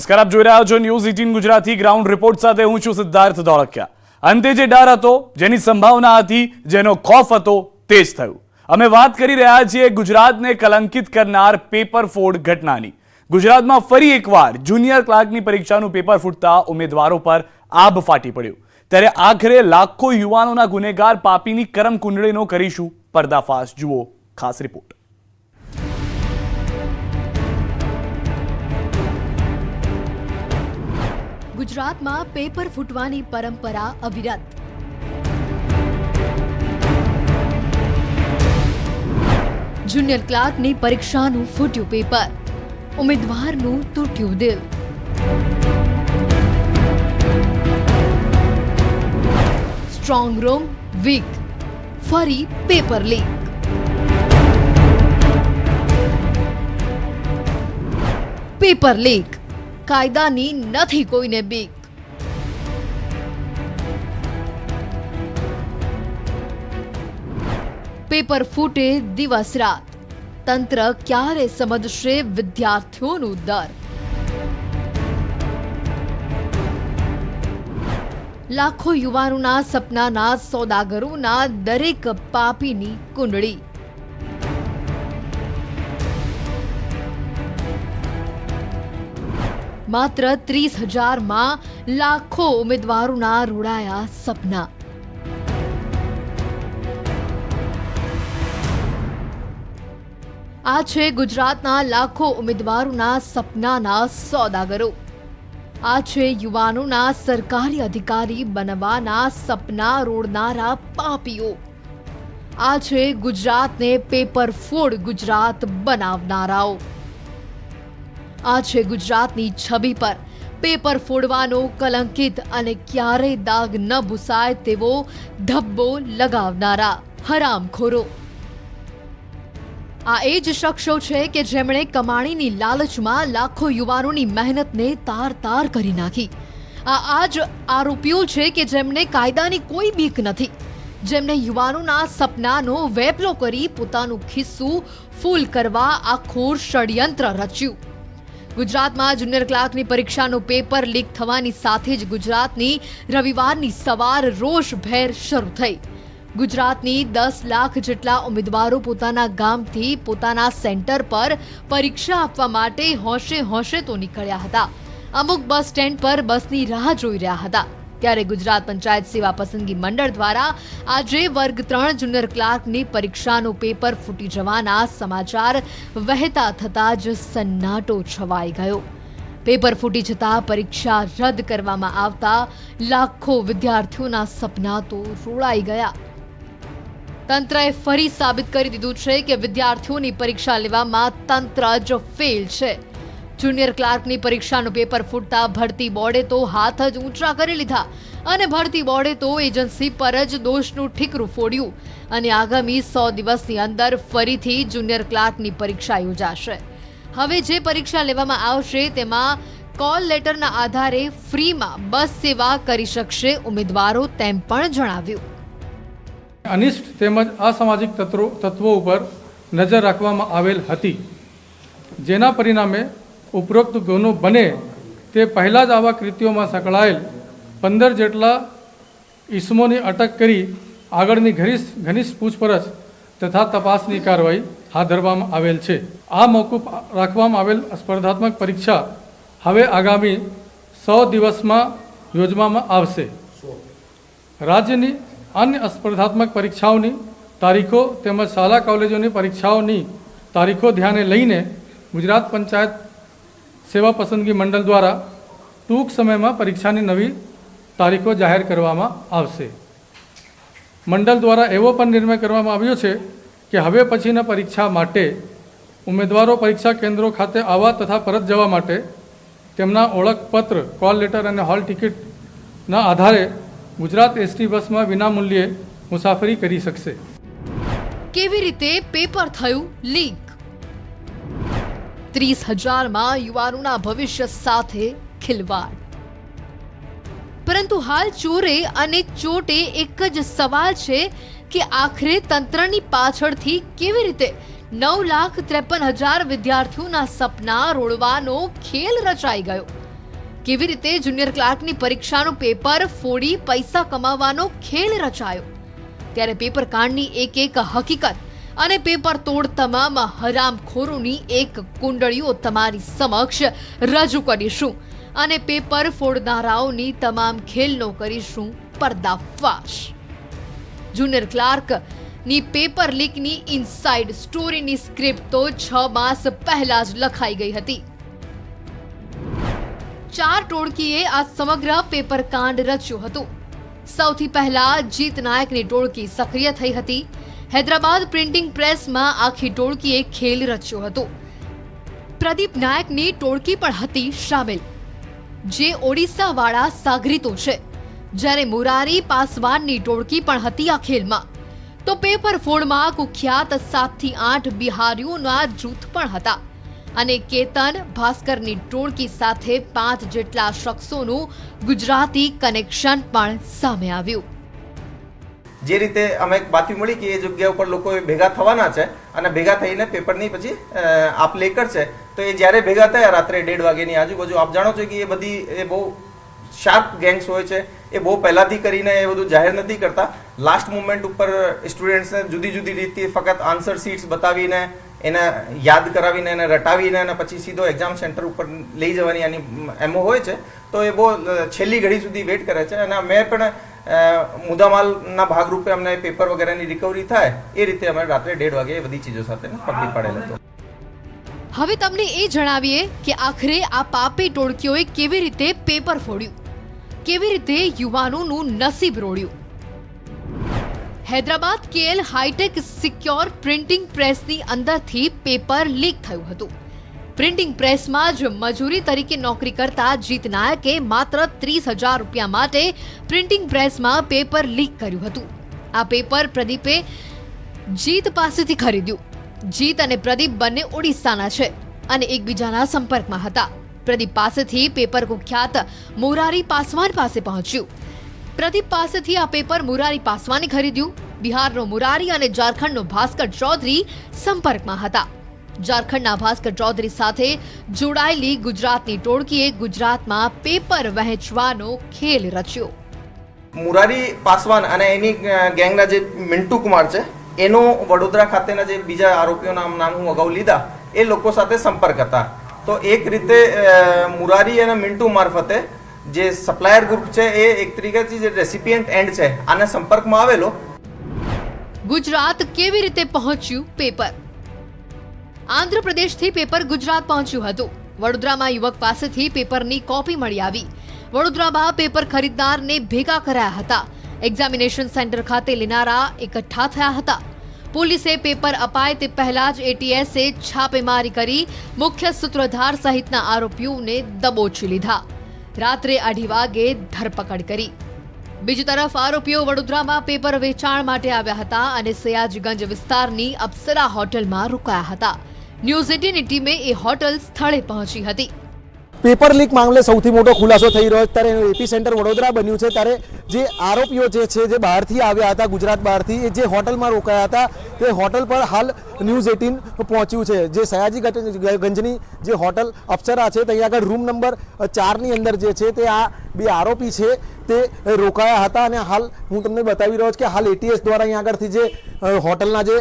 નમસ્કાર, આપ જોઈ રહ્યા છો news eighteen Gujarati ground report સાથે હું છું સિદ્ધાર્થ ધોળકિયા. અંતે જે ડર હતો, જેની સંભાવના હતી, જેનો ખોફ હતો, તે જ થયું. અમે વાત કરી રહ્યા છીએ ગુજરાતને કલંકિત કરનાર પેપર ફોડ ઘટનાની. ગુજરાતમાં ફરી એકવાર જુનિયર ક્લાર્કની પરીક્ષાનું પેપર ફૂટતા ઉમેદવારો પર આબ ફાટી પડ્યું. ત્યારે આખરે લાખો યુવાનોના ગુનેગાર પાપીની કરમ કુંડળીનો કરીશું પર્દાફાશ. જુઓ ખાસ રિપોર્ટ ગુજરાતમાં પેપર ફૂટવાની પરંપરા અવિરત. જુનિયર ક્લાર્કની પરીક્ષાનું ફૂટ્યું પેપર. ઉમેદવારનું તૂટ્યું દિલ સ્ટ્રોંગ રૂમ, વીક. ફરી પેપર લીક. Paper leak. કાયદાની નથી કોઈને બીક. પેપર ફૂટે દિવસ રાત. તંત્ર ક્યારે સમજશે વિદ્યાર્થીઓનું દર? લાખો યુવાનોના સપનાના સોદાગરોના દરેક પાપીની કુંડળી. માત્ર ત્રીસ હજારમાં લાખો ઉમેદવારોના રોડાયા સપના. આ છે ગુજરાતના લાખો ઉમેદવારોના સપનાના સોદાગરો. આ છે યુવાનોના સરકારી અધિકારી બનવાના સપના રોડનારા પાપીઓ. આ છે ગુજરાતને પેપર ફોડ ગુજરાત બનાવનારાઓ. આ છે ગુજરાતની છબી પર. પેપર ફોડવાનો કલંકિત અને ક્યારેય દાગ ન ભૂસાય તેવો ધબ્બો લગાવનારા હરામખોરો. આ એ જ શખ્સો છે કે જેમણે કમાણીની લાલચમાં લાખો યુવાનોની મહેનતને તાર તાર કરી નાખી. આ આ જ આરોપીઓ છે કે જેમને કાયદાની કોઈ બીક નથી. જેમને યુવાનોના સપનાનો વેપલો કરી પોતાનું ખિસ્સું ફૂલ કરવા આખું ષડયંત્ર રચ્યું. ગુજરાતમાં જુનિયર ક્લાર્કની પરીક્ષાનું પેપર લીક થવાની સાથે જ ગુજરાતની રવિવારની સવાર રોષભેર શરૂ થઈ. ગુજરાતની દસ લાખ જેટલા ઉમેદવારો પોતાના ગામથી પોતાના સેન્ટર પર પરીક્ષા આપવા માટે હોંશે હોંશે તો નીકળ્યા હતા. અમુક બસ સ્ટેન્ડ પર બસની રાહ જોઈ રહ્યા હતા. ત્યારે ગુજરાત પંચાયત સેવા પસંદગી મંડળ દ્વારા આજે વર્ગ ત્રણ જુનિયર ક્લાર્કની પરીક્ષાનું પેપર ફૂટી જવાના સમાચાર વહેતા થતાં જ સન્નાટો છવાઈ ગયો. પેપર ફૂટી જતા પરીક્ષા રદ કરવામાં આવતા લાખો વિદ્યાર્થીઓના સપના તો રોળાઈ ગયા. તંત્રએ ફરી સાબિત કરી દીધું છે કે વિદ્યાર્થીઓની પરીક્ષા લેવામાં તંત્ર જ ફેલ છે. જુનિયર ક્લાર્કની પરીક્ષાનું પેપર ફૂટતા ભરતી બોર્ડે તો હાથ જ ઊંચા કરી લીધા. અને ભરતી બોર્ડે તો એજન્સી પર જ દોષનું ઠીકરું ફોડ્યું. અને આગામી સો દિવસની અંદર ફરીથી જુનિયર ક્લાર્કની પરીક્ષા યોજાશે. હવે જે પરીક્ષા લેવામાં આવશે તેમાં કોલ લેટરના આધારે ફ્રીમાં બસ સેવા કરી શકશે ઉમેદવારો તેમ પણ જણાવ્યું. અનિષ્ટ તેમજ અસામાજિક તત્વો ઉપર નજર રાખવામાં આવેલ હતી. જેના પરિણામે ઉપરોક્ત ગુનો બને તે પહેલાં જ આવા કૃત્યોમાં સંકળાયેલ પંદર જેટલા ઈસમોની અટક કરી આગળની ઘનિષ્ઠ ઘનિષ્ઠ પૂછપરછ તથા તપાસની કાર્યવાહી હાથ ધરવામાં આવેલ છે. આ મોકૂફ રાખવામાં આવેલ સ્પર્ધાત્મક પરીક્ષા હવે આગામી સો દિવસમાં યોજવામાં આવશે. રાજ્યની અન્ય સ્પર્ધાત્મક પરીક્ષાઓની તારીખો તેમજ શાળા, કોલેજોની પરીક્ષાઓની તારીખો ધ્યાને લઈને ગુજરાત પંચાયત સેવા પસંદગી મંડળ દ્વારા ટૂંક સમયમાં પરીક્ષાની નવી તારીખો જાહેર કરવામાં આવશે. મંડળ દ્વારા એવો પણ નિર્ણય કરવામાં આવ્યો છે કે હવે પછીના પરીક્ષા માટે ઉમેદવારો પરીક્ષા કેન્દ્રો ખાતે આવવા તથા પરત જવા માટે તેમના ઓળખપત્ર, કોલ લેટર અને હોલ ટિકિટના આધારે ગુજરાત એસટી બસમાં વિનામૂલ્યે મુસાફરી કરી શકશે. કેવી રીતે પેપર થયું લીક? ત્રીસ હજારમાં યુવાનોના ભવિષ્ય સાથે ખિલવાડ. પરંતુ હાલ ચોરે અને ચોટે એક જ સવાલ છે કે આખરે તંત્રની પાછળથી કેવી રીતે નવ લાખ ત્રેપન હજાર વિદ્યાર્થીઓના સપના રોડવાનો ખેલ રચાઈ ગયો? કેવી રીતે જુનિયર ક્લાર્કની પરીક્ષાનું પેપર ફોડી પૈસા કમાવાનો ખેલ રચાયો? ત્યારે પેપર કાંડની એક એક હકીકત અને પેપર તોડ તમામ હરામખોરોની એક કુંડળીઓ તમારી સમક્ષ રજૂ કરીશું અને પેપર ફોડનારાઓની તમામ ખેલનો કરીશું પર્દાફાશ. જુનિયર ક્લાર્કની પેપર લીકની ઇનસાઇડ સ્ટોરીની સ્ક્રિપ્ટ તો છ માસ પહેલા જ લખાઈ ગઈ હતી. ચાર ટોળકીએ આ સમગ્ર પેપર કાંડ રચ્યું હતું. સૌથી પહેલા જીત નાયકની ટોળકી સક્રિય થઈ હતી. હૈદરાબાદ પ્રિન્ટિંગ પ્રેસમાં આખી ટોળકીએ ખેલ રચ્યો હતો. પ્રદીપ નાયકની ટોળકી પણ હતી સામેલ, જે ઓડિશાવાળા સાગરીતો છે. જ્યારે મુરારી પાસવાનની ટોળકી પણ હતી આ ખેલમાં, તો પેપર ફોડમાં કુખ્યાત સાતથી આઠ બિહારીઓના જૂથ પણ હતા અને કેતન ભાસ્કરની ટોળકી સાથે પાંચ જેટલા શખ્સોનું ગુજરાતી કનેક્શન પણ સામે આવ્યું. જે રીતે અમે એક બાતમી મળી કે એ જગ્યા ઉપર લોકો ભેગા થવાના છે અને ભેગા થઈને પેપરની પછી આપ લે કરશે. તો એ જ્યારે ભેગા થયા રાત્રે દેઢ વાગ્યાની આજુબાજુ, આપ જાણો છો કે એ બધી, એ બહુ શાર્પ ગેંગ્સ હોય છે. એ બહુ પહેલાથી કરીને એ બધું જાહેર નથી કરતા. લાસ્ટ મુમેન્ટ ઉપર સ્ટુડન્ટ્સને જુદી જુદી રીતે ફક્ત આન્સર શીટ્સ બતાવીને, એને યાદ કરાવીને, એને રટાવીને અને પછી સીધો એક્ઝામ સેન્ટર ઉપર લઈ જવાની એની એમો હોય છે. તો એ બહુ છેલ્લી ઘડી સુધી વેઇટ કરે છે. અને મેં પણ મુદ્દામાલના ભાગરૂપે અમને પેપર વગેરેની રિકવરી થાય એ રીતે અમે રાત્રે દેઢ વાગે એ બધી ચીજો સાથે પકડી પાડેલ હતો. હવે તમને એ જણાવીએ કે આખરે આ પાપી ટોળકીઓએ કેવી રીતે પેપર ફોડ્યું? કેવી રીતે યુવાનોનું નસીબ રોડ્યું Hyderabad KL hi-tech secure printing પ્રેસની અંદરથી પેપર લીક થયું હતું. પ્રિન્ટિંગ પ્રેસમાં જ મજૂરી તરીકે નોકરી કરતા જીત નાયકે માત્ર ત્રીસ હજાર રૂપિયા માટે પ્રિન્ટિંગ પ્રેસમાં પેપર લીક કર્યું હતું. આ પેપર પ્રદીપે જીત પાસેથી ખરીદ્યું. જીત અને પ્રદીપ બંને ઓડિશાના છે અને એકબીજાના સંપર્કમાં હતા. પ્રદીપ પાસેથી પેપર કુખ્યાત મોરારી પાસવાન પાસે પહોંચ્યું. પ્રદીપ પાસેથી આ પેપર મુરારી પાસવાને ખરીદ્યું. બિહારનો મુરારી અને ઝારખંડનો ભાસ્કર ચૌધરી સંપર્કમાં હતા. ઝારખંડના ભાસ્કર ચૌધરી સાથે જોડાયેલી ગુજરાતની ટોળકીએ ગુજરાતમાં પેપર વહેંચવાનો ખેલ રચ્યો. મુરારી પાસવાન અને એની ગેંગના જે મિન્ટુ કુમાર છે એનો વડોદરા ખાતેના જે બીજા આરોપીઓના નામ હું અગાઉ લીધા એ લોકો સાથે સંપર્ક હતા. તો એક રીતે મુરારી અને મિન્ટુ મારફતે જે સપ્લાયર ગ્રુપ છે એ એક તરીકેથી જે રેસિપિયન્ટ એન્ડ છે આને સંપર્કમાં આવેલો. ગુજરાત કેવી રીતે પહોંચ્યું પેપર? આંધ્રપ્રદેશથી પેપર ગુજરાત પહોંચ્યું હતું. વડોદરામાં યુવક પાસેથી પેપરની કોપી મળી આવી. વડોદરામાં પેપર ખરીદનારને ભેગા કરાયા હતા. એક્ઝામિનેશન સેન્ટર ખાતે લેનારા એકઠા થયા હતા. પોલીસે પેપર અપાય તે પહેલા જ એટીએસે છાપેમારી કરી મુખ્ય સૂત્રધાર સહિતના આરોપીઓને દબોચી લીધા. રાત્રે અઢી વાગે ધરપકડ કરી. બીજી તરફ આરોપીઓ વડોદરામાં પેપર વેચાણ માટે આવ્યા હતા અને સયાજગંજ વિસ્તારની અપ્સરા હોટલમાં રોકાયા હતા. ન્યૂઝ એટીની ટીમે એ હોટલ સ્થળે પહોંચી હતી. પેપર લીક મામલે સૌથી મોટો ખુલાસો થઈ રહ્યો ત્યારે એનું એપી સેન્ટર વડોદરા બન્યું છે. ત્યારે જે આરોપીઓ જે છે, જે બહારથી આવ્યા હતા, ગુજરાત બહારથી, એ જે હોટલમાં રોકાયા હતા, તે હોટલ પર હાલ ન્યૂઝ એટીન પહોંચ્યું છે. જે સયાજી ગંજની જે હોટલ અપ્સરા છે ત્યાં આગળ રૂમ નંબર ચારની અંદર જે છે, તે આ બે આરોપી છે, તે રોકાયા હતા અને હાલ હું તમને બતાવી રહ્યો છું કે હાલ એટીએસ દ્વારા અહીંયા આગળથી જે હોટલના જે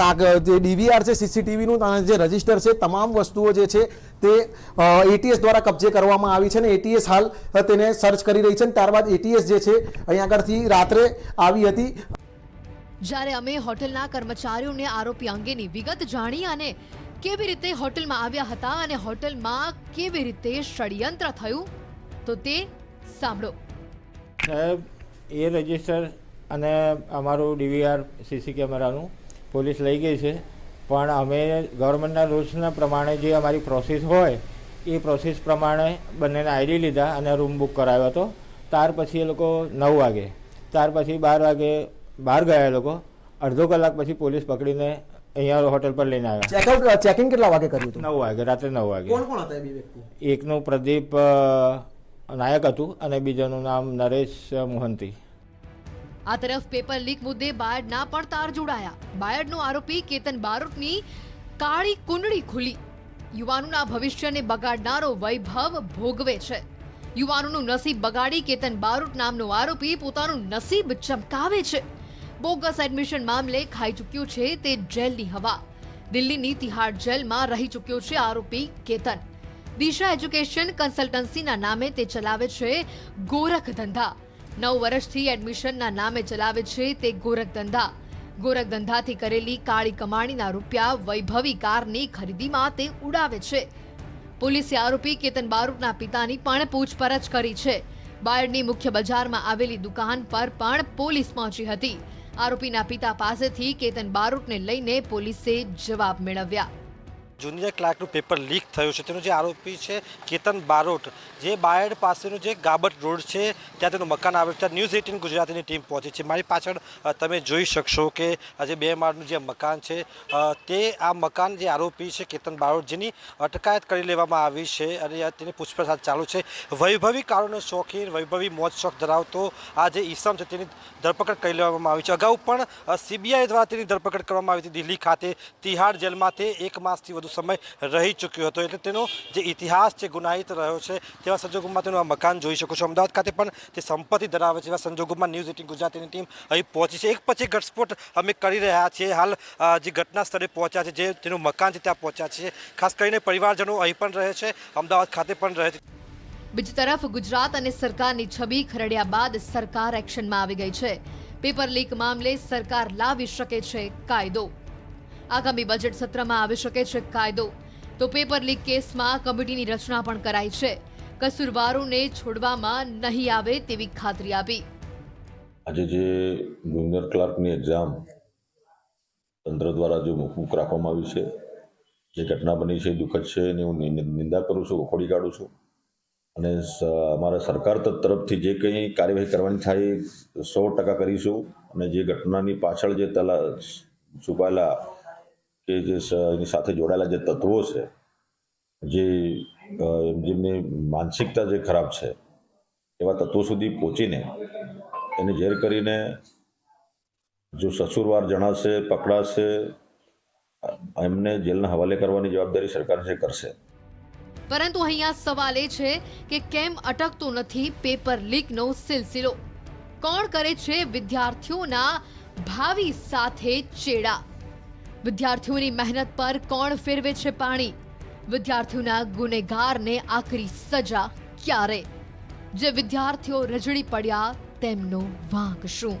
કાગ, જે ડીવીઆર છે સીસીટીવીનું જે રજિસ્ટર છે, તમામ વસ્તુઓ જે છે તે એટીએસ દ્વારા કબજે કરવામાં આવી છે અને એટીએસ હાલ તેને સર્ચ કરી રહી છે અને ત્યારબાદ એટીએસ જે છે અહીંયા આગળથી રાત્રે આવી હતી. જ્યારે અમે હોટલના કર્મચારીઓને આરોપી અંગેની વિગત જાણી અને કેવી રીતે હોટલમાં આવ્યા હતા અને હોટલમાં કેવી રીતે ષડયંત્ર થયું, તો તે સાંભળો. સાહેબ એ રજિસ્ટર અને અમારું ડીવીઆર સીસી કેમેરાનું પોલીસ લઈ ગઈ છે. પણ અમે ગવર્મેન્ટના રૂલ્સના પ્રમાણે જે અમારી પ્રોસેસ હોય એ પ્રોસેસ પ્રમાણે બંનેને આઈડી લીધા અને રૂમ બુક કરાવ્યો હતો. ત્યાર પછી એ લોકો નવ વાગે ત્યાર પછી બાર વાગે બહાર ગયા એ લોકો. અડધો કલાક પછી પોલીસ પકડીને અહીંયા હોટેલ પર લઈને આવ્યા. ચેકઆઉટ ચેકિંગ કેટલા વાગે કર્યું હતું? નવ વાગે રાત્રે નવ વાગે. કોણ કોણ હતા એ બે વ્યક્તિ એકનું પ્રદીપ નાયક હતું અને બીજાનું નામ નરેશ મોહંતી. આ તરફ પેપર લીક મુદ્દે બાયડના પણ તાર જોડાયા. બાયડનો આરોપી કેતન બારોટની કાળી કુંડળી ખુલી. યુવાનોના ભવિષ્યને બગાડનારો વૈભવ ભોગવે છે. યુવાનોનું નસીબ બગાડી કેતન બારોટ નામનો આરોપી પોતાનું નસીબ ચમકાવે છે. બોગસ એડમિશન મામલે ખાઈ ચૂક્યો છે તે જેલની હવા. દિલ્હીની તિહાડ જેલમાં રહી ચૂક્યો છે આરોપી કેતન. દિશા એજ્યુકેશન કન્સલ્ટન્સીના નામે તે ચલાવે છે ગોરખ ધંધા. નવ વર્ષથી એડમિશનના નામે ચલાવે છે તે ગોરખ ધંધા. ગોરખ ધંધાથી કરેલી કાળી કમાણીના રૂપિયા વૈભવી કારની ખરીદીમાં તે ઉડાવે છે. પોલીસે આરોપી કેતન બારૂટના પિતાની પણ પૂછપરછ કરી છે. બાયડની મુખ્ય બજારમાં આવેલી દુકાન પર પણ પોલીસ પહોંચી હતી. આરોપીના પિતા પાસેથી કેતન બારૂટને લઈને પોલીસે જવાબ મેળવ્યા. જુનિયર ક્લાર્કનું પેપર લીક થયું છે. તેનો જે આરોપી છે કેતન બારોટ, જે બાયડ પાસેનું જે ગાબટ રોડ છે, ત્યાં તેનું મકાન આવે ત્યાં ન્યૂઝ એટીન ગુજરાતીની ટીમ પહોંચી છે. મારી પાછળ તમે જોઈ શકશો કે જે બે માળનું જે મકાન છે તે આ મકાન જે આરોપી છે કેતન બારોટ, જેની અટકાયત કરી લેવામાં આવી છે અને તેની પૂછપરછ ચાલુ છે. વૈભવી કારોનો શોખીન, વૈભવી મોજ શોખ ધરાવતો આ જે ઈસમ છે તેની ધરપકડ કરી લેવામાં આવી છે. અગાઉ પણ સીબીઆઈ દ્વારા તેની ધરપકડ કરવામાં આવી હતી. દિલ્હી ખાતે તિહાડ જેલમાં તે એક માસથી વધુ સમય રહી ચૂક્યો હતો એટલે તેનો જે ઇતિહાસ છે, ગુનાહિત રહ્યો છે, તેવા સંજોગોમાં તેનું આ મકાન જોઈ શકો છો. અમદાવાદ ખાતે પણ તે સંપત્તિ ધરાવે છે એવા સંજોગોમાં ન્યૂઝ એટીન ગુજરાતીની ટીમ અહીં પહોંચી છે. એક પછી ઘટસ્ફોટ અમે કરી રહ્યા છીએ. હાલ જે ઘટના સ્થળે પહોંચ્યા છે, જે તેનું મકાન છે, ત્યાં પહોંચ્યા છે ખાસ કરીને પરિવારજનો અહીં પણ રહે છે, અમદાવાદ ખાતે પણ રહે છે. બીજી તરફ ગુજરાત અને સરકારની છબી ખરડ્યા બાદ સરકાર એક્શનમાં આવી ગઈ છે. પેપર લીક મામલે સરકાર લાવી શકે છે કાયદો. આગામી બજેટ સત્રમાં આવી શકે છે કાયદો. તો પેપર લીક કેસમાં કમિટીની રચના પણ કરાઈ છે. કસૂરવારોને છોડવામાં નહીં આવે તેવી ખાતરી આપી. આજે જે જુનિયર ક્લાર્કની એક્ઝામ તંત્ર દ્વારા જે મોકૂફ રાખવામાં આવી છે, જે ઘટના બની છે, દુઃખદ છે, એની હું નિંદા કરું છું, વખોડી કાઢું છું. અને અમારા સરકાર તરફથી જે કંઈ કાર્યવાહી કરવાની થાય સો ટકા કરીશું. અને જે ઘટનાની પાછળ જે તલા, છુપાયેલા કે જે એની સાથે જોડાયેલા જે તત્વો છે, જે જેમની માનસિકતા જે ખરાબ છે, એવા તત્વો સુધી પહોંચીને એને ઝેર કરીને જો સસુરવાર જણાશે, પકડાશે, એમને જેલના હવાલે કરવાની જવાબદારી સરકાર છે કરશે. પરંતુ અહીંયા સવાલ એ છે કે કેમ અટકતો નથી પેપર લીકનો સિલસિલો? કોણ કરે છે વિદ્યાર્થીઓના ભાવિ સાથે ચેડા? વિદ્યાર્થીઓની મહેનત પર કોણ ફેરવે છે પાણી? વિદ્યાર્થીઓના ગુનેગારને આકરી સજા ક્યારે? જે વિદ્યાર્થીઓ રજડી પડ્યા, તેમનો વાંક શું?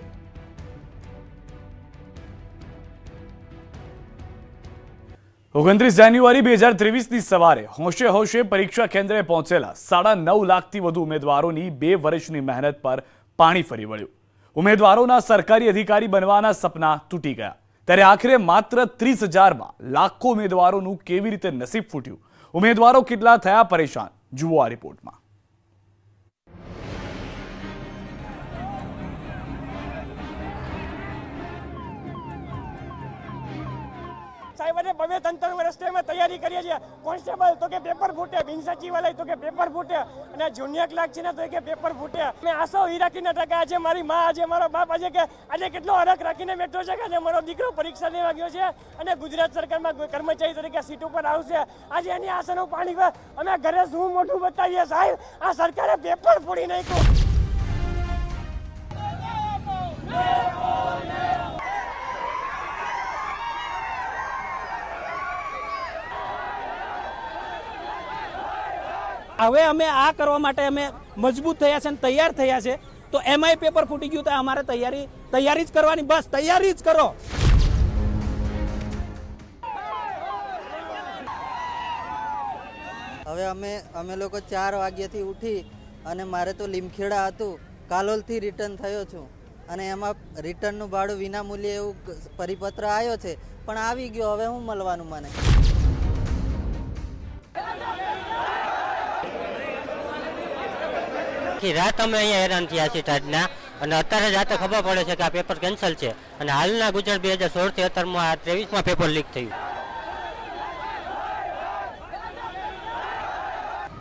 ઓગણત્રીસ જાન્યુઆરી બે હજાર ત્રેવીસની સવારે હોશે હોશે પરીક્ષા કેન્દ્રે પહોંચેલા સાડા નવ લાખથી વધુ ઉમેદવારોની બે વર્ષની મહેનત પર પાણી ફરી વળ્યું. ઉમેદવારોના સરકારી અધિકારી બનવાના સપના તૂટી ગયા. ત્યારે આખરે માત્ર ત્રીસ હજારમાં લાખો ઉમેદવારોનું કેવી રીતે નસીબ ફૂટ્યું? ઉમેદવારો કેટલા થયા પરેશાન? જુઓ આ રિપોર્ટમાં. સાહેબ, અને બબે ત્રણ અમે તૈયારી કરીએ છીએ. કોન્સ્ટેબલ, તો કે પેપર ફૂટે, બિન સચિવાલય, તો કે પેપર ફૂટે, અને જુનિયર ક્લાર્ક છે ને, તો કે પેપર ફૂટે. મેં આશો ઈ રાખીને ટકા આજે મારી માં, આજે મારો બાપ, આજે કે આજે કેટલો હરખ રાખીને બેઠો છે કે આજે મારો દીકરો પરીક્ષા દેવા ગયો છે અને ગુજરાત સરકારમાં કર્મચારી તરીકે સીટ ઉપર આવશે. આજે એની આશાનું પાણી અમે ઘરે શું મોઢું બતાવીએ સાહેબ? આ સરકારે પેપર ફૂડી નાખ્યું. હવે અમે આ કરવા માટે અમે મજબૂત થયા છે અને તૈયાર થયા છે. તો એમાંય પેપર ફૂટી ગયું તો અમારે તૈયારી તૈયારી જ કરવાની. બસ, તૈયારી જ કરો. હવે અમે અમે લોકો ચાર વાગ્યાથી ઉઠી અને મારે તો લીમખેડા હતું. કાલોલથી રિટર્ન થયો છું. અને એમાં રિટર્નનું ભાડું વિના મૂલ્યે એવું પરિપત્ર આવ્યો છે. પણ આવી ગયો, હવે હું મળવાનું મને? આખી રાત અમે અહીંયા હેરાન થયા છીએ ટાટના અને અત્યારે રાતે ખબર પડે છે કે આ પેપર કેન્સલ છે. અને હાલના ગુજરાત બે હજાર સોળથી અત્યારમાં આ ત્રેવીસમાં પેપર લીક થયું.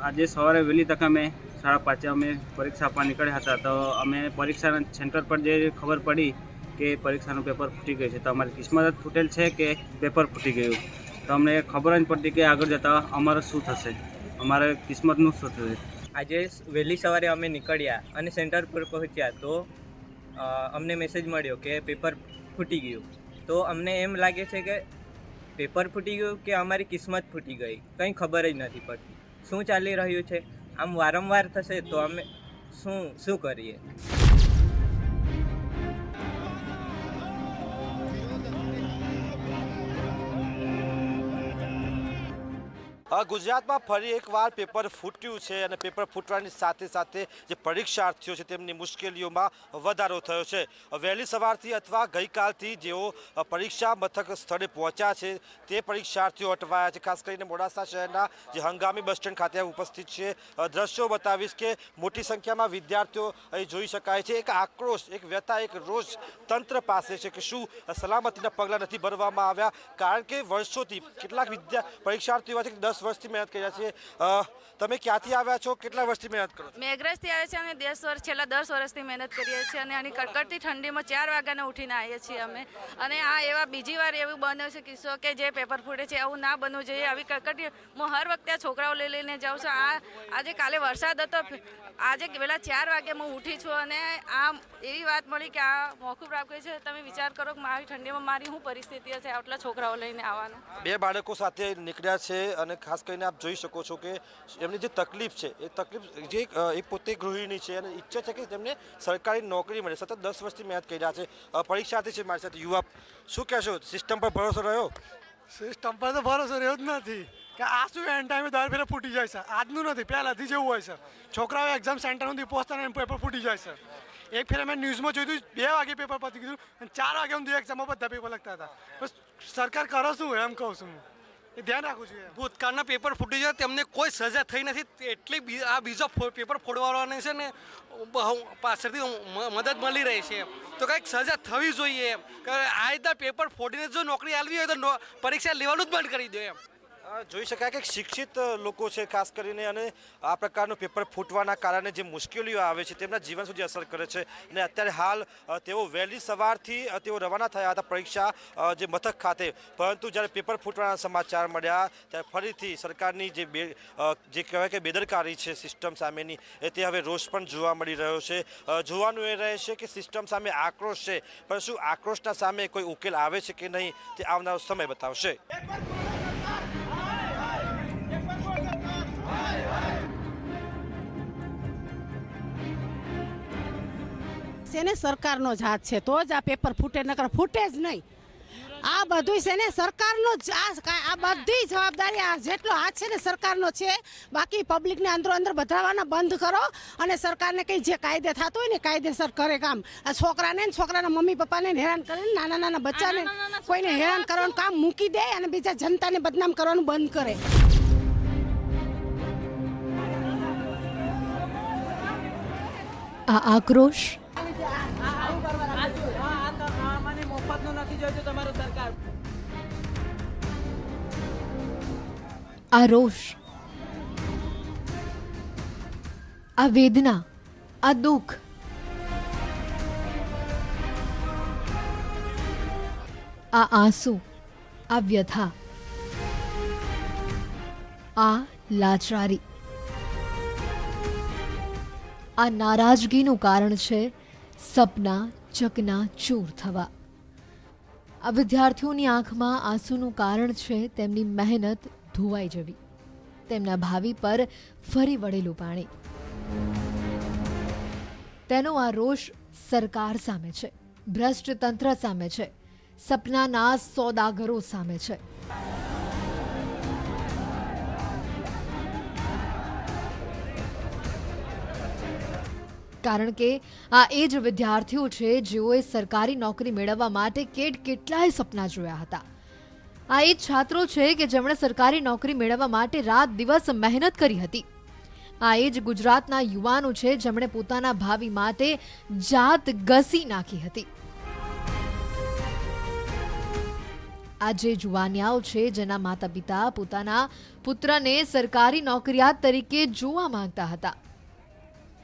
આજે સવારે વહેલી તક અમે સાડા પાંચે અમે પરીક્ષા આપવા નીકળ્યા હતા. તો અમે પરીક્ષાના સેન્ટર પર જે ખબર પડી કે પરીક્ષાનું પેપર ફૂટી ગયું છે. તો અમારી કિસ્મત જ ફૂટેલ છે કે પેપર ફૂટી ગયું. તો અમને ખબર જ પડતી કે આગળ જતાં અમારે શું થશે? અમારે કિસ્મતનું શું થશે? આજે વહેલી સવારે અમે નીકળ્યા અને સેન્ટર પર પહોંચ્યા તો અમને મેસેજ મળ્યો કે પેપર ફૂટી ગયું. તો અમને એમ લાગે છે કે પેપર ફૂટી ગયું કે અમારી કિસ્મત ફૂટી ગઈ? કંઈ ખબર જ નથી પડતી. શું ચાલી રહ્યું છે? આમ વારંવાર થશે તો અમે શું શું કરીએ? ગુજરાતમાં ફરી એકવાર પેપર ફૂટ્યું છે અને પેપર ફૂટવાની સાથે સાથે જે પરીક્ષાર્થીઓ છે તેમની મુશ્કેલીઓમાં વધારો થયો છે. વહેલી સવારથી અથવા ગઈકાલથી જેઓ પરીક્ષા મથક સ્થળે પહોંચ્યા છે, તે પરીક્ષાર્થીઓ અટવાયા છે. ખાસ કરીને મોડાસા શહેરના જે હંગામી બસ સ્ટેન્ડ ખાતે ઉપસ્થિત છે. દ્રશ્યો બતાવીશ કે મોટી સંખ્યામાં વિદ્યાર્થીઓ અહીં જોઈ શકાય છે. એક આક્રોશ, એક વ્યથા, એક રોષ તંત્ર પાસે છે કે શું સલામતીના પગલાં નથી ભરવામાં આવ્યા. કારણ કે વર્ષોથી કેટલાક વિદ્યા, પરીક્ષાર્થીઓ છે કે દસ વર્ષથી મહેનત કર્યા છે. અ, તમે ક્યાંથી આવ્યા છો? કેટલા વર્ષથી મહેનત કરો મેઘરજથી આવે છે અને દસ વર્ષ છેલ્લા દસ વર્ષથી મહેનત કરીએ છીએ અને આની કડકડતી ઠંડીમાં ચાર વાગ્યાને ઉઠીને આવીએ છીએ અમે. અને આ એવા બીજી વાર એવું બન્યો છે કિસ્સો કે જે પેપર ફૂટે છે આવું ના બનવું જોઈએ. આવી કડકડતી હું હર વખતે આ છોકરાઓ લઈ લઈને જાઉં છું. આ આજે કાલે વરસાદ હતો. આજે પહેલાં ચાર વાગે હું ઉઠી છું અને આ એવી વાત મળી કે આ મોકૂફ રાખે છે તમે વિચાર કરો કે મારી ઠંડીમાં મારી શું પરિસ્થિતિ હશે આટલા છોકરાઓ લઈને આવવાનું? બે બાળકો સાથે નીકળ્યા છે અને ખાસ કરીને આપ જોઈ શકો છો કે એમની જે તકલીફ છે એ તકલીફ જે એ પોતે ગૃહિણી છે અને ઈચ્છે છે કે તેમને સરકારી નોકરી મળે. સતત દસ વર્ષથી મહેનત રહ્યા છે. પરીક્ષાર્થી છે મારી સાથે યુવા. શું કહેશો? સિસ્ટમ પર ભરોસો રહ્યો? સિસ્ટમ પર તો ભરોસો રહ્યો જ નથી. કે આ શું એન ટાઈમે દર ફેરે ફૂટી જાય છે? આજનું નથી પહેલાંથી જેવું હોય છે. છોકરાઓ એક્ઝામ સેન્ટર સુધી પહોંચતા ને પેપર ફૂટી જાય છે. એક ફેર અમે ન્યૂઝમાં જોયું હતું, બે વાગે પેપર પતી ગયું અને ચાર વાગે સુધી એક્ઝામમાં બધા પેપર લખતા હતા બસ સરકાર કરો શું એમ કહું છું એ ધ્યાન રાખવું જોઈએ ભૂતકાળના પેપર ફૂટી જાય તેમને કોઈ સજા થઈ નથી એટલી આ બીજો પેપર ફોડવાવાળાને છે ને પાછળથી મદદ મળી રહી છે તો કંઈક સજા થવી જોઈએ એમ આ રીતના પેપર ફોડીને જો નોકરી આલવી હોય તો પરીક્ષા લેવાનું જ બંધ કરી દો એમ જોઈ શકાય કે શિક્ષિત લોકો છે, ખાસ કરીને અને આ પ્રકારનું પેપર ફૂટવાના કારણે જે મુશ્કેલીઓ આવે છે, તેમના જીવન સુધી અસર કરે છે. અને અત્યારે હાલ તેઓ વહેલી સવારથી તેઓ રવાના થયા હતા પરીક્ષા જે મથક ખાતે. પરંતુ જ્યારે પેપર ફૂટવાના સમાચાર મળ્યા, ત્યારે ફરીથી સરકારની જે બે જે કહેવાય કે બેદરકારી છે સિસ્ટમ સામેની, એ તે હવે રોષ પણ જોવા મળી રહ્યો છે. જોવાનું એ રહેશે કે સિસ્ટમ સામે આક્રોશ છે, પણ શું આક્રોશના સામે કોઈ ઉકેલ આવે છે કે નહીં, તે આવનારો સમય બતાવશે. છે ને સરકારનો જ હાથ છે. તો જ આ પેપર ફૂટે નકર ફૂટે જ નહીં. આ બધું છે ને સરકારનો જ આ બધી જવાબદારી આ જેટલો હાથ છે ને સરકારનો છે બાકી પબ્લિકને અંદરો અંદર બધાવાના બંધ કરો અને સરકારને કંઈ જે કાયદે થતું હોય ને કાયદેસર કરે કામ. આ છોકરાને ને છોકરાના મમ્મી પપ્પાને હેરાન કરે ને નાના નાના બચ્ચાને કોઈને હેરાન કરવાનું કામ મૂકી દે અને બીજા જનતાને બદનામ કરવાનું બંધ કરે. આ આક્રોશ આ રોષ, આ વેદના, આ દુઃખ, આ આંસુ, આ વ્યથા, આ લાચારી, આ નારાજગીનું કારણ છે સપના ચકના ચૂર થવા. આ વિદ્યાર્થીઓની આંખમાં આંસુનું કારણ છે તેમની મહેનત ધોવાઈ જવી. તેમના ભાવિ પર ફરી વળેલું પાણી. તેનો આ રોષ સરકાર સામે છે. ભ્રષ્ટ તંત્ર સામે છે. સપનાના સોદાગરો સામે છે. કારણ કે આ એ જ વિદ્યાર્થીઓ છે જેઓએ સરકારી નોકરી મેળવવા માટે કેટ કેટલાય સપના જોયા હતા. આ એ છાત્રો છે કે જેમણે સરકારી નોકરી મેળવવા માટે રાત દિવસ મહેનત કરી હતી. આ એ જ ગુજરાતના યુવાનો છે જેમણે પોતાના ભાવિ માટે જાત ઘસી નાખી હતી. આ જે જુવાનિયાઓ છે જેના માતા પિતા પોતાના પુત્રને સરકારી નોકરિયાત તરીકે જોવા માંગતા હતા.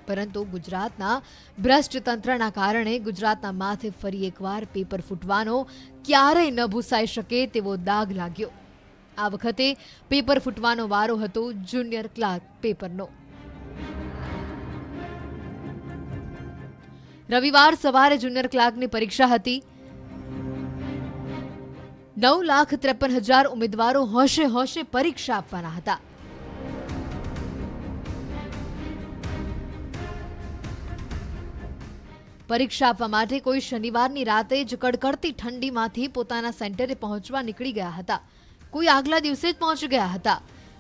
પરંતુ ગુજરાતના ભ્રષ્ટતંત્રના કારણે ગુજરાતના માથે ફરી એકવાર પેપર ફૂટવાનો ક્યારેય ન ભૂસાઈ શકે તેવો દાગ લાગ્યો. આ વખતે પેપર ફૂટવાનો વારો હતો જુનિયર ક્લાર્ક પેપરનો. રવિવાર સવારે જુનિયર ક્લાર્કની પરીક્ષા હતી. નવ લાખ ત્રેપન હજાર ઉમેદવારો હોશે હોશે પરીક્ષા આપવાના હતા. પરીક્ષા આપવા માટે કોઈ શનિવારની રાતે જ કડકડતી ઠંડીમાંથી પોતાના સેન્ટરે પહોંચવા નીકળી ગયા હતા. કોઈ આગલા દિવસે જ પહોંચી ગયા હતા.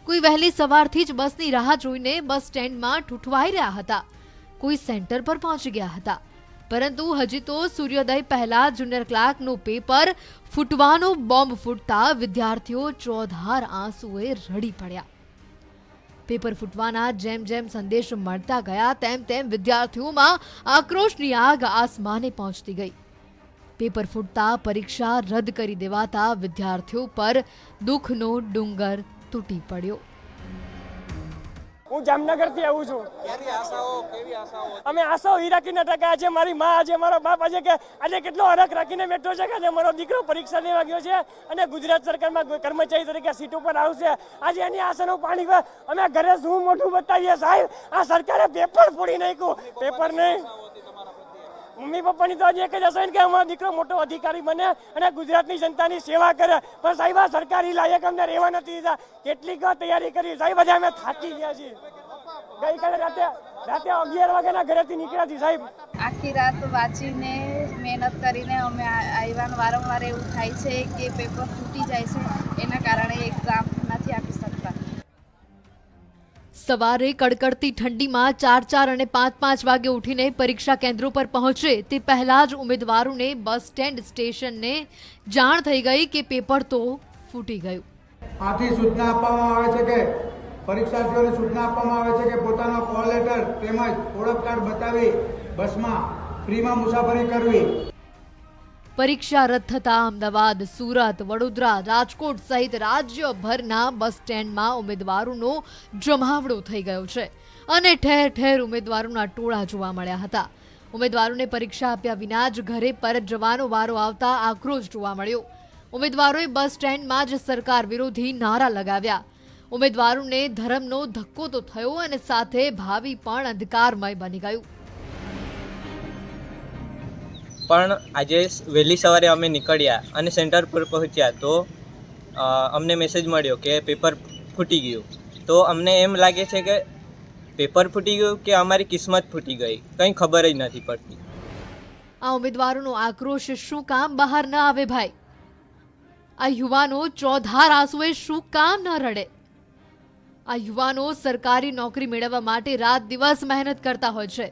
કોઈ વહેલી સવારથી જ બસની રાહ જોઈને બસ સ્ટેન્ડમાં ઠૂઠવાઈ રહ્યા હતા. કોઈ સેન્ટર પર પહોંચી ગયા હતા. પરંતુ હજી તો સૂર્યોદય પહેલા જુનિયર ક્લાર્કનું પેપર ફૂટવાનો બોમ્બ ફૂટતા વિદ્યાર્થીઓ ચોધાર આંસુએ રડી પડ્યા. પેપર ફૂટવાના જેમ જેમ સંદેશ મળતા ગયા, તેમ તેમ વિદ્યાર્થીઓમાં આક્રોશની આગ આસમાને પહોંચતી ગઈ. પેપર ફૂટતા પરીક્ષા રદ કરી દેવાતા વિદ્યાર્થીઓ પર દુઃખનો ડુંગર તૂટી પડ્યો. હું જામનગરથી આવું છું. અમે આશાઓ ઈ રાખીને ટકા આજે મારી માં આજે મારો બાપ આજે કે આજે કેટલો અરખ રાખીને બેઠો છે કે આજે મારો દીકરો પરીક્ષા દેવા ગયો છે અને ગુજરાત સરકારમાં કર્મચારી તરીકે સીટ ઉપર આવશે. આજે એની આશાનું પાણી અમે ઘરે શું મોઢું બતાવીએ સાહેબ? આ સરકારે પેપર ફોડી નાખ્યું. પેપર નહીં. મમ્મી પપ્પાની તો એક જ અસાઈન કે અમારો દીકરો મોટો અધિકારી બને અને ગુજરાતની જનતાની સેવા કરે. પણ સાહેબ, આ સરકારી લાયક અમને રહેવા નથી દીધા. કેટલીક તૈયારી કરી. સાહેબ, આજે અમે થાકી ગયા છીએ. ગઈકાલે રાતે રાતે અગિયાર વાગ્યાના ઘરેથી નીકળ્યા છીએ સાહેબ. આખી રાત વાંચીને મહેનત કરીને અમે આવ્યા વારંવાર એવું થાય છે કે પેપર ફૂટી જાય છે. એના કારણે એક્ઝામ નથી સવારે કડકડતી ઠંડીમાં ચાર ચાર અને પાંચ પાંચ વાગે ઉઠીને પરીક્ષા કેન્દ્રો પર પહોંચે તે પહેલા જ ઉમેદવારોને બસ સ્ટેન્ડ સ્ટેશનને જાણ થઈ ગઈ કે પેપર તો ફૂટી ગયું. આથી સૂચના આપવામાં આવે છે કે પરીક્ષાર્થીઓને સૂચના આપવામાં આવે છે કે પોતાનો કોલ લેટર તેમજ ઓળખ કાર્ડ બતાવી બસમાં ફ્રીમાં મુસાફરી કરવી. પરીક્ષા રદ થતા અમદાવાદ, સુરત, વડોદરા, રાજકોટ સહિત રાજ્યભરના બસ સ્ટેન્ડમાં ઉમેદવારોનો જમાવડો થઈ ગયો છે અને ઠેર ઠેર ઉમેદવારોના ટોળા જોવા મળ્યા હતા. ઉમેદવારોને પરીક્ષા આપ્યા વિના જ ઘરે પરત જવાનો વારો આવતા આક્રોશ જોવા મળ્યો. ઉમેદવારોએ બસ સ્ટેન્ડમાં જ સરકાર વિરોધી નારા લગાવ્યા. ઉમેદવારોને ધર્મનો ધક્કો તો થયો અને સાથે ભાવિ પણ અંધકારમય બની ગયું. પણ આજે વહેલી સવારે અમે નીકળ્યા અને સેન્ટર પર પહોંચ્યા તો અમને મેસેજ મળ્યો કે પેપર ફૂટી ગયું. તો અમને એમ લાગે છે કે પેપર ફૂટી ગયું કે અમારી કિસ્મત ફૂટી ગઈ? કંઈ ખબર જ નથી પડતી. આ ઉમેદવારોનો આક્રોશ શું કામ બહાર ન આવે ભાઈ? આ યુવાનો ચોધાર આંસુએ શું કામ ન રડે? આ યુવાનો સરકારી નોકરી મેળવવા માટે રાત દિવસ મહેનત કરતા હોય છે.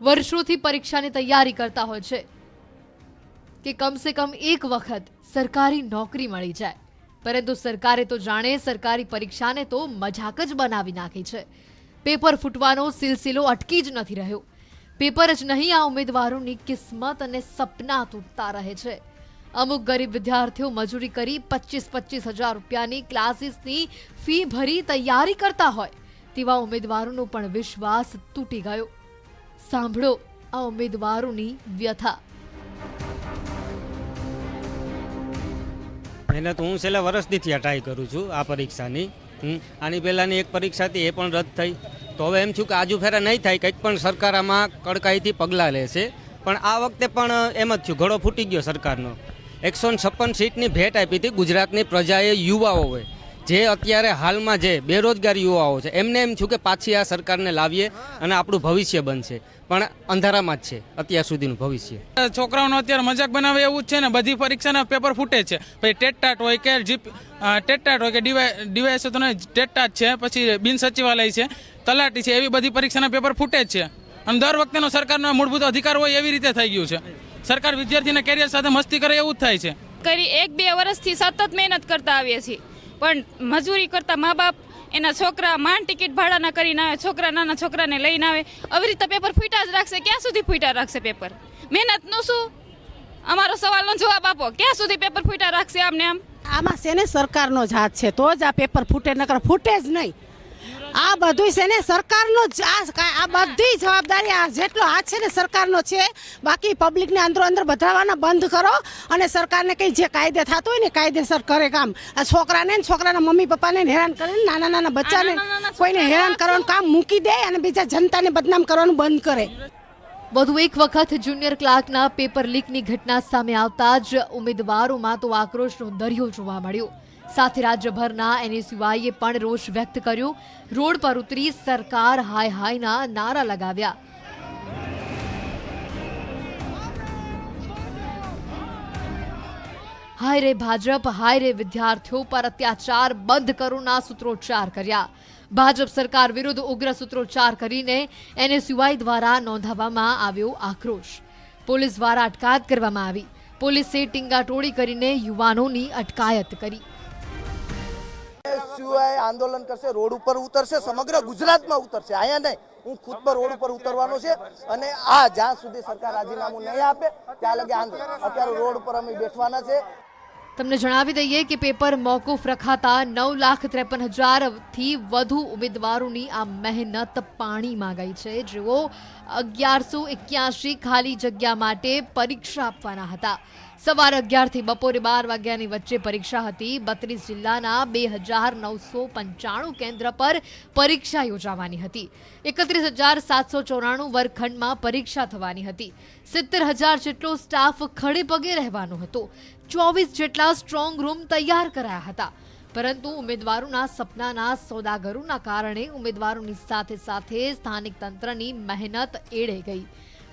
વર્ષોથી પરીક્ષાની તૈયારી કરતા હોય છે. કે કમસે કમ એક વખત સરકારી નોકરી મળી જાય. પરંતુ સરકારે તો જાણે સરકારી પરીક્ષાને તો મજાક જ બનાવી નાખી છે. પેપર ફૂટવાનો સિલસિલો અટકી જ નથી રહ્યો. પેપર જ નહીં, આ ઉમેદવારોની કિસ્મત અને સપના તૂટતા રહે છે. અમુક ગરીબ વિદ્યાર્થીઓ મજૂરી કરી પચીસ પચીસ હજાર રૂપિયાની ક્લાસીસની ફી ભરી તૈયારી કરતા હોય, તેવા ઉમેદવારોનો પણ વિશ્વાસ તૂટી ગયો. સાંભળો, આ ઉમેદવારોની વ્યથા. મહેનત હું છેલ્લા વર્ષથી આ ટ્રાય કરું છું આ પરીક્ષાની. આની પહેલાંની એક પરીક્ષા હતી, એ પણ રદ થઈ. તો હવે એમ છું કે આજુ ફેરા નહીં થાય, કંઈક પણ સરકાર આમાં કડકાઈથી પગલાં લેશે. પણ આ વખતે પણ એમ જ છું, ઘડો ફૂટી ગયો સરકારનો. એકસો છપ્પન સીટની ભેટ આપી હતી ગુજરાતની પ્રજાએ યુવાઓ હોય જે અત્યારે હાલમાં જે બેરોજગાર યુવાઓ છે એમને એમ છું કે પાછી આ સરકારને લાવીએ અને આપણું ભવિષ્ય બનશે. પણ અંધારામાં જ છે અત્યાર સુધીનું ભવિષ્ય. છોકરાઓનો અત્યારે મજાક બનાવે એવું જ છે ને બધી પરીક્ષાના પેપર ફૂટે છે. પછી ટેટટાટ હોય કે જીપ ટેટટાટ હોય કે ડીવાય ડીવાયસ તો ટેટટાટ છે પછી બિન સચિવાલય છે તલાટી છે એવી બધી પરીક્ષાના પેપર ફૂટે જ છે. અને દર વખતેનો સરકારનો મૂળભૂત અધિકાર હોય એવી રીતે થઈ ગયું છે. સરકાર વિદ્યાર્થીના કેરિયર સાથે મસ્તી કરે એવું જ થાય છે. કરી એક બે વર્ષથી સતત મહેનત કરતા આવીએ છીએ. પણ મજૂરી કરતા મા બાપ એના છોકરા માંડ ટિકિટ ભાડાના કરીને આવે, છોકરા નાના છોકરાને લઈને આવે. આવી રીતે પેપર ફૂટા જ રાખશે, ક્યાં સુધી ફૂટા રાખશે પેપર? મહેનતનું શું? અમારો સવાલનો જવાબ આપો, ક્યાં સુધી પેપર ફૂટા રાખશે આમને આમ? આમાં છે ને સરકારનો જ હાથ છે? તો જ આ પેપર ફૂટે, નકર ફૂટે જ નહીં. આ બધું છે ને સરકારનો જ આ બધી જવાબદારી આ જેટલો હાથ છે ને સરકારનો છે. બાકી પબ્લિકને અંદરો અંદર બધાવાના બંધ કરો અને સરકારને કંઈ જે કાયદે થતું હોય ને કાયદેસર કરે કામ. આ છોકરાને ને છોકરાના મમ્મી પપ્પાને હેરાન કરે ને નાના નાના બચ્ચાને કોઈને હેરાન કરવાનું કામ મૂકી દે અને બીજા જનતાને બદનામ કરવાનું બંધ કરે. વધુ એક વખત જુનિયર ક્લાર્કના પેપર લીકની ઘટના સામે આવતા જ ઉમેદવારોમાં તો આક્રોશનો દરિયો જોવા મળ્યો. સાથે રાજ્યભરના એનએસયુઆઈએ પણ રોષ વ્યક્ત કર્યો. રોડ પર ઉતરી સરકાર હાય હાયના નારા લગાવ્યા. હાય રે ભાજપ, હાય રે વિદ્યાર્થીઓ પર અત્યાચાર, બંધ કરોના સૂત્રોચ્ચાર કર્યા. ભાજપ સરકાર વિરુદ્ધ ઉગ્ર સૂત્રોચ્ચાર કરીને એનએસયુઆઈ દ્વારા નોંધાવવામાં આવ્યો આક્રોશ. પોલીસ દ્વારા અટકાયત કરવામાં આવી. પોલીસે ટીંગાટોળી કરીને યુવાનોની અટકાયત કરી. સિવાય આંદોલન કરશે, રોડ ઉપર ઉતરશે, સમગ્ર ગુજરાતમાં ઉતરશે. અહીંયા નહીં, હું ખુદ પર રોડ ઉપર ઉતરવાનો છે અને આ જ્યાં સુધી સરકાર રાજીનામું નહીં આપે, ત્યાં લગે આંદોલન. અત્યારે રોડ ઉપર અમે બેઠવાના છે. તમને જણાવી દઈએ કે પેપર મોકૂફ રખાતા નવ લાખ ત્રેપન હજારથી વધુ ઉમેદવારોની આ મહેનત પાણીમાં ગઈ છે. જેઓ અગિયારસો એક્યાસી ખાલી જગ્યા માટે પરીક્ષા આપવાના હતા. સવારે અગિયારથી બપોરે બાર વાગ્યાની વચ્ચે પરીક્ષા હતી. બત્રીસ જિલ્લાના બે હજાર નવસો પંચાણું કેન્દ્ર પર પરીક્ષા યોજાવાની હતી. એકત્રીસ હજાર સાતસો ચોરાણું વર્ગખંડમાં પરીક્ષા થવાની હતી. સિત્તેર હજાર જેટલો સ્ટાફ ખડે પગે રહેવાનો હતો. ચોવીસ જેટલા સ્ટ્રોંગ રૂમ તૈયાર કરાયા હતા. પરંતુ ઉમેદવારોના સપનાના સોદાગરોના કારણે ઉમેદવારોની સાથે સાથે સ્થાનિક તંત્રની મહેનત એળે ગઈ.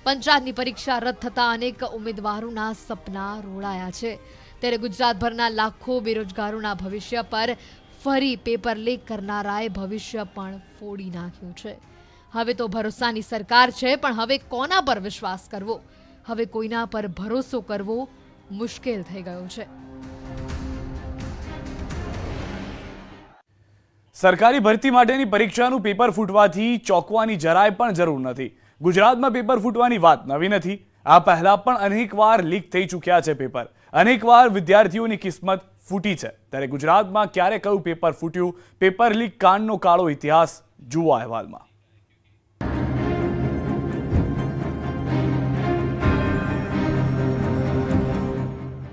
પંચાયતની પરીક્ષા રદ થતા અનેક ઉમેદવારોના સપના રોડાયા છે. ત્યારે ગુજરાતભરના લાખો બેરોજગારોના ભવિષ્ય પર ફરી પેપર લીક કરનારાએ ભવિષ્ય પણ ફોડી નાખ્યું છે. હવે તો ભરોસાની સરકાર છે, પણ હવે કોના પર વિશ્વાસ કરવો? હવે કોઈના પર ભરોસો કરવો મુશ્કેલ થઈ ગયો છે. સરકારી ભરતી માટેની પરીક્ષાનું પેપર ફૂટવાથી ચોંકવાની જરાય પણ જરૂર નથી. ગુજરાતમાં પેપર ફૂટવાની વાત નવી નથી. આ પહેલા પણ અનેકવાર લીક થઈ ચૂક્યા છે પેપર. અનેકવાર વિદ્યાર્થીઓની કિસ્મત ફૂટી છે. ત્યારે ગુજરાતમાં ક્યારે કયું પેપર ફૂટ્યું? પેપર લીક કાંડનો કાળો ઇતિહાસ જુઓ અહેવાલમાં.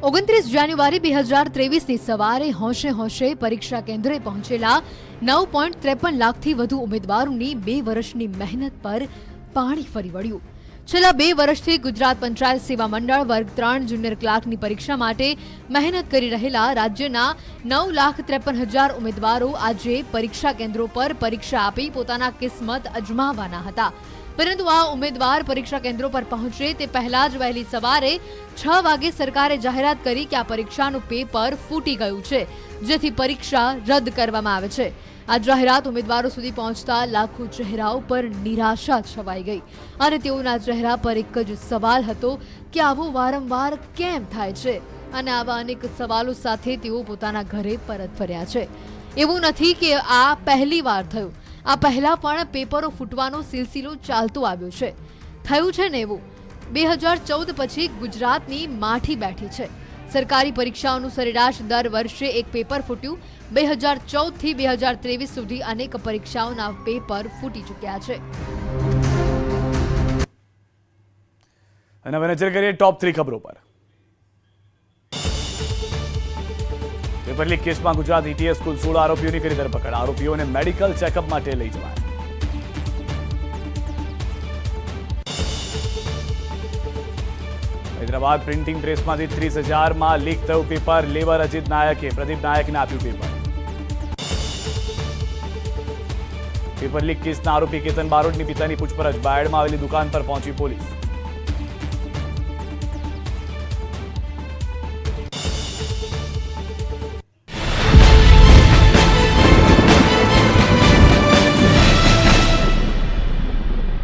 ઓગણત્રીસ જાન્યુઆરી બે હજાર ત્રેવીસની સવારે હોંશે હોંશે પરીક્ષા કેન્દ્રે પહોંચેલા નવ પોઈન્ટ ત્રેપન લાખથી વધુ ઉમેદવારોની બે વર્ષની મહેનત પર પાણી ફરી વળ્યું. છેલ્લા બે વર્ષથી ગુજરાત પંચાયત સેવા મંડળ વર્ગ ત્રણ જુનિયર ક્લાર્કની પરીક્ષા માટે મહેનત કરી રહેલા રાજ્યના નવ લાખ ત્રેપન હજાર ઉમેદવારો આજે પરીક્ષા કેન્દ્રો પર પરીક્ષા આપી પોતાના કિસ્મત અજમાવવાના હતા. પરંતુ આ ઉમેદવાર પરીક્ષા કેન્દ્રો પર પહોંચે તે પહેલા જ વહેલી સવારે છ વાગે સરકારે જાહેરાત કરી કે આ પરીક્ષાનું પેપર ફૂટી ગયું છે, જેથી પરીક્ષા રદ કરવામાં આવે છે. આ જાહેરાત ઉમેદવારો સુધી પહોંચતા લાખો ચહેરાઓ પર નિરાશા છવાઈ ગઈ. અને તેઓના ચહેરા પર એક જ સવાલ હતો કે આવું વારંવાર કેમ થાય છે? અને આવા અનેક સવાલો સાથે તેઓ પોતાના ઘરે પરત ફર્યા છે. એવું નથી કે આ પહેલી વાર થયું. આ પહેલા પણ પેપરો ફૂટવાનો સિલસિલો ચાલતો આવ્યો છે. થયું છે ને એવું? બે હજાર ચૌદ પછી ગુજરાતની માઠી બેઠી છે. સરકારી પરીક્ષાઓનું સરેરાશ દર વર્ષે એક પેપર ફૂટ્યું. બે હજાર ચૌદથી બે હજાર ત્રેવીસ સુધી અનેક પરીક્ષાઓના પેપર ફૂટી ચૂક્યા છે. અને હવે નજર કરીએ ટોપ થ્રી ખબરો પર. પેપર લીક કેસમાં ગુજરાત ઇટીએસ કુલ સોળ આરોપીઓની કરી ધરપકડ. આરોપીઓને મેડિકલ ચેકઅપ માટે લઈ જવાયા. હૈદરાબાદ પ્રિન્ટિંગ પ્રેસમાંથી ત્રીસ હજારમાં લીક થયું પેપર લેબર અજીત નાયકે, પ્રદીપ નાયકને આપ્યું પેપર. પેપર લીક કેસના આરોપી કેતન બારોટની પિતાની પૂછપરછ, બાયડમાં આવેલી દુકાન પર પહોંચી પોલીસ.